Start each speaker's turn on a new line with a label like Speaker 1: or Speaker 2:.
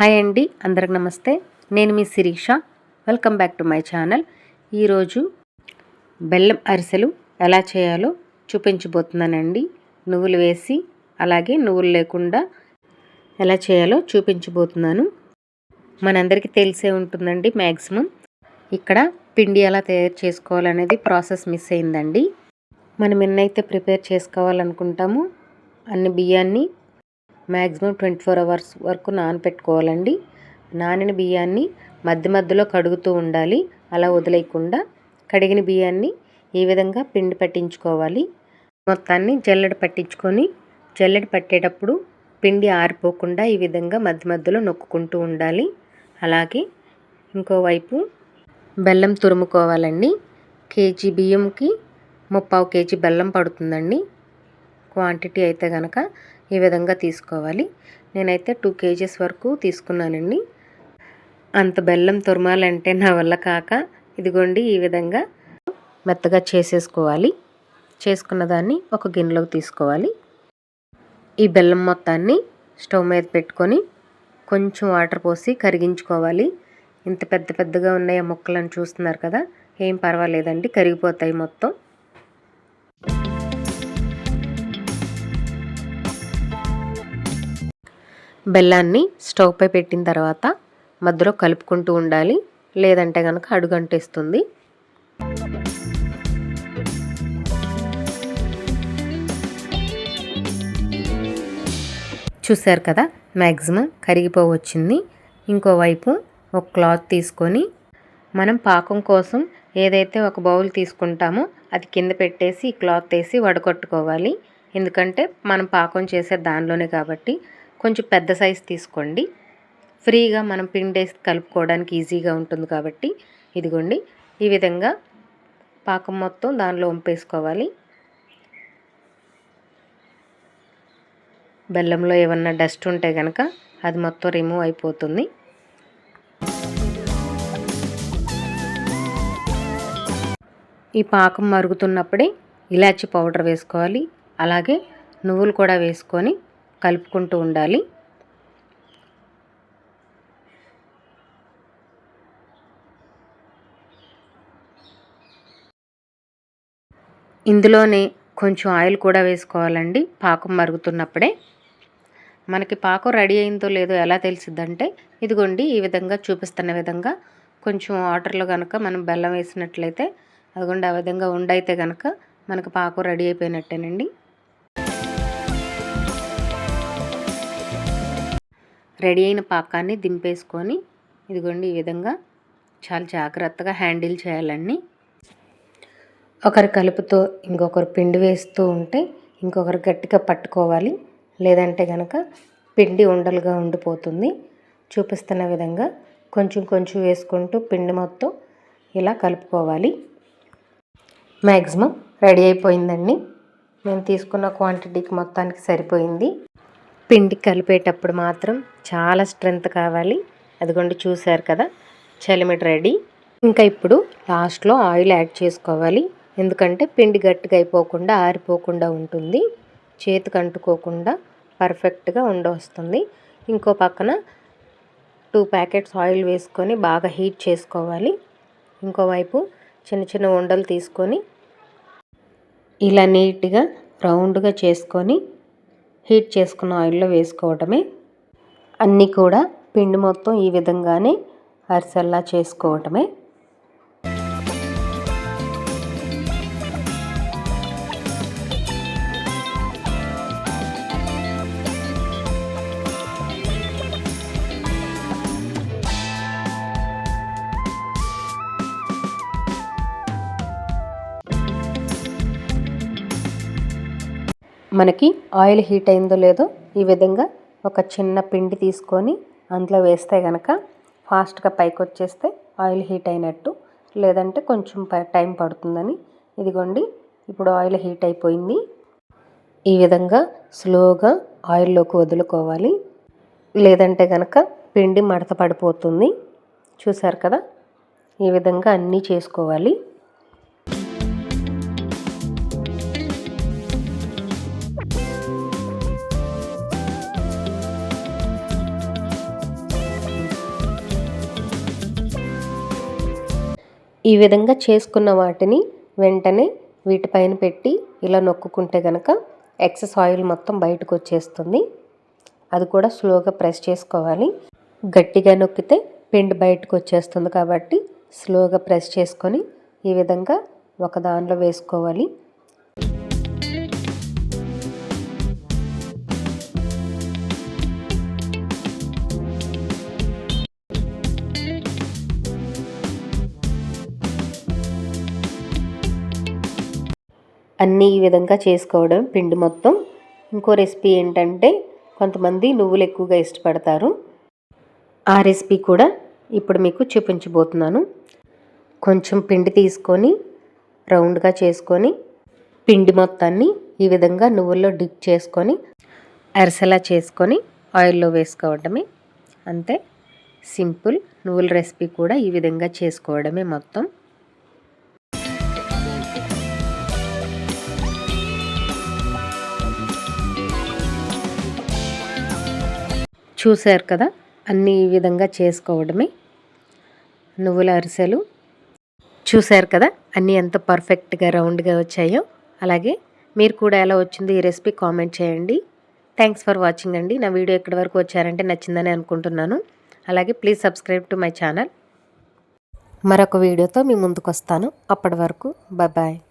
Speaker 1: Hi అండి అందరికి నమస్తే. నేను మీ Sirisha. Welcome back to my channel ఈరోజు బెల్లం అరిసెలు ఎలా చేయాలో చూపించబోతున్నానండి. నువ్వులు వేసి అలాగే నువ్వులు లేకుండా ఎలా చేయాలో చూపించబోతున్నాను. మనందరికీ తెలిసే ఉంటుందండి మ్యాక్సిమం ఇక్కడ పిండి ఎలా తయారు చేసుకోవాలనేది ప్రాసెస్ మిస్ అయిందండి. మనం ఎన్నైతే ప్రిపేర్ చేసుకోవాలనుకుంటామో అన్ని బియ్యాన్ని మ్యాక్సిమం ట్వంటీ ఫోర్ అవర్స్ వరకు నానపెట్టుకోవాలండి. నానిన బియ్యాన్ని మధ్య మధ్యలో కడుగుతూ ఉండాలి. అలా వదిలేయకుండా కడిగిన బియ్యాన్ని ఈ విధంగా పిండి పట్టించుకోవాలి. మొత్తాన్ని జల్లెడ పట్టించుకొని జల్లెడ పట్టేటప్పుడు పిండి ఆరిపోకుండా ఈ విధంగా మధ్య మధ్యలో నొక్కుకుంటూ ఉండాలి. అలాగే ఇంకోవైపు బెల్లం తురుముకోవాలండి. కేజీ బియ్యంకి ముప్పావు కేజీ బెల్లం పడుతుందండి. క్వాంటిటీ అయితే కనుక ఈ విధంగా తీసుకోవాలి. నేనైతే టూ కేజీస్ వరకు తీసుకున్నానండి. అంత బెల్లం తురమాలంటే నా వల్ల కాక ఇదిగోండి ఈ విధంగా మెత్తగా చేసేసుకోవాలి. చేసుకున్న దాన్ని ఒక గిన్నెలోకి తీసుకోవాలి. ఈ బెల్లం మొత్తాన్ని స్టవ్ మీద పెట్టుకొని కొంచెం వాటర్ పోసి కరిగించుకోవాలి. ఇంత పెద్ద పెద్దగా ఉన్నాయి ముక్కలను చూస్తున్నారు కదా ఏం పర్వాలేదండి కరిగిపోతాయి మొత్తం. బెల్లాన్ని స్టవ్పై పెట్టిన తర్వాత మధ్యలో కలుపుకుంటూ ఉండాలి. లేదంటే కనుక అడుగంటేస్తుంది. చూశారు కదా మ్యాక్సిమం కరిగిపోవచ్చింది. ఇంకోవైపు ఒక క్లాత్ తీసుకొని మనం పాకం కోసం ఏదైతే ఒక బౌల్ తీసుకుంటామో అది కింద పెట్టేసి క్లాత్ వేసి వడగొట్టుకోవాలి. ఎందుకంటే మనం పాకం చేసే దానిలోనే కాబట్టి కొంచెం పెద్ద సైజ్ తీసుకోండి. ఫ్రీగా మనం పిండేసి కలుపుకోవడానికి ఈజీగా ఉంటుంది కాబట్టి ఇదిగోండి. ఈ విధంగా పాకం మొత్తం దానిలో వంపేసుకోవాలి బెల్లంలో ఏమన్నా డస్ట్ ఉంటే కనుక అది మొత్తం రిమూవ్ అయిపోతుంది. ఈ పాకం మరుగుతున్నప్పుడే ఇలాచి పౌడర్ వేసుకోవాలి. అలాగే నువ్వులు కూడా వేసుకొని కలుపుకుంటూ ఉండాలి. ఇందులోనే కొంచెం ఆయిల్ కూడా వేసుకోవాలండి. పాకం మరుగుతున్నప్పుడే. మనకి పాకం రెడీ అయిందో లేదో ఎలా తెలిసిద్దంటే ఇదిగోండి ఈ విధంగా చూపిస్తున్న విధంగా కొంచెం వాటర్లో కనుక మనం బెల్లం వేసినట్లయితే అదిగోండి ఆ విధంగా ఉండైతే కనుక మనకు పాకం రెడీ అయిపోయినట్టేనండి. రెడీ అయిన పాకాన్ని దింపేసుకొని ఇదిగోండి ఈ విధంగా చాలా జాగ్రత్తగా హ్యాండిల్ చేయాలండి. ఒకరు కలుపుతో ఇంకొకరు పిండి వేస్తూ ఉంటే ఇంకొకరు గట్టిగా పట్టుకోవాలి. లేదంటే కనుక పిండి ఉండలుగా ఉండిపోతుంది. చూపిస్తున్న విధంగా కొంచెం కొంచెం వేసుకుంటూ పిండి మొత్తం ఇలా కలుపుకోవాలి. మ్యాక్సిమం రెడీ అయిపోయిందండి. నేను తీసుకున్న క్వాంటిటీకి మొత్తానికి సరిపోయింది. పిండి కలిపేటప్పుడు మాత్రం చాలా స్ట్రెంత్ కావాలి. అదిగోండి చూశారు కదా చలిమిడి రెడీ. ఇంకా ఇప్పుడు లాస్ట్లో ఆయిల్ యాడ్ చేసుకోవాలి. ఎందుకంటే పిండి గట్టిగా అయిపోకుండా ఆరిపోకుండా ఉంటుంది. చేతికి అంటుకోకుండా పర్ఫెక్ట్గా ఉండవస్తుంది ఇంకో పక్కన టూ ప్యాకెట్స్ ఆయిల్ వేసుకొని బాగా హీట్ చేసుకోవాలి. ఇంకోవైపు చిన్న చిన్న ఉండలు తీసుకొని ఇలా నీట్గా రౌండ్గా చేసుకొని హీట్ చేసుకున్న ఆయిల్లో వేసుకోవటమే అన్నీ కూడా పిండి మొత్తం ఈ విధంగానే అరిసెల్లా చేసుకోవటమే మనకి ఆయిల్ హీట్ అయిందో లేదో ఈ విధంగా ఒక చిన్న పిండి తీసుకొని అందులో వేస్తే కనుక ఫాస్ట్గా పైకి వచ్చేస్తే ఆయిల్ హీట్ అయినట్టు లేదంటే కొంచెం టైం పడుతుందని. ఇదిగోండి ఇప్పుడు ఆయిల్ హీట్ అయిపోయింది. ఈ విధంగా స్లోగా ఆయిల్లోకి వదులుకోవాలి. లేదంటే కనుక పిండి మడత పడిపోతుంది. చూసారు కదా? ఈ విధంగా అన్నీ చేసుకోవాలి. ఈ విధంగా చేసుకున్న వాటిని వెంటనే వీటిపైన పెట్టి ఇలా నొక్కుంటే కనుక ఎక్సెస్ ఆయిల్ మొత్తం బయటకు వచ్చేస్తుంది. అది కూడా స్లోగా ప్రెస్ చేసుకోవాలి. గట్టిగా నొక్కితే పిండి బయటకు వచ్చేస్తుంది కాబట్టి స్లోగా ప్రెస్ చేసుకొని ఈ విధంగా ఒక దానిలో వేసుకోవాలి. అన్నీ ఈ విధంగా చేసుకోవడం పిండి మొత్తం. ఇంకో రెసిపీ ఏంటంటే కొంతమంది నువ్వులు ఎక్కువగా ఇష్టపడతారు. ఆ రెసిపీ కూడా ఇప్పుడు మీకు చూపించబోతున్నాను. కొంచెం పిండి తీసుకొని రౌండ్గా చేసుకొని పిండి మొత్తాన్ని ఈ విధంగా నువ్వుల్లో డిప్ చేసుకొని అరిసెలా చేసుకొని ఆయిల్లో వేసుకోవడమే. అంతే. సింపుల్. నువ్వుల రెసిపీ కూడా ఈ విధంగా చేసుకోవడమే మొత్తం. చూశారు కదా? అన్ని ఈ విధంగా చేసుకోవడమే. నువ్వుల అరిసెలు చూశారు కదా? అన్నీ ఎంత పర్ఫెక్ట్గా రౌండ్గా వచ్చాయో. అలాగే మీరు కూడా ఎలా వచ్చిందో ఈ రెసిపీ కామెంట్ చేయండి. థ్యాంక్స్ ఫర్ వాచింగ్ అండి. నా వీడియో ఎక్కడి వరకు వచ్చారంటే నచ్చిందని అనుకుంటున్నాను. అలాగే please subscribe to my channel. మరొక వీడియోతో మీ ముందుకు వస్తాను అప్పటి వరకు బాయ్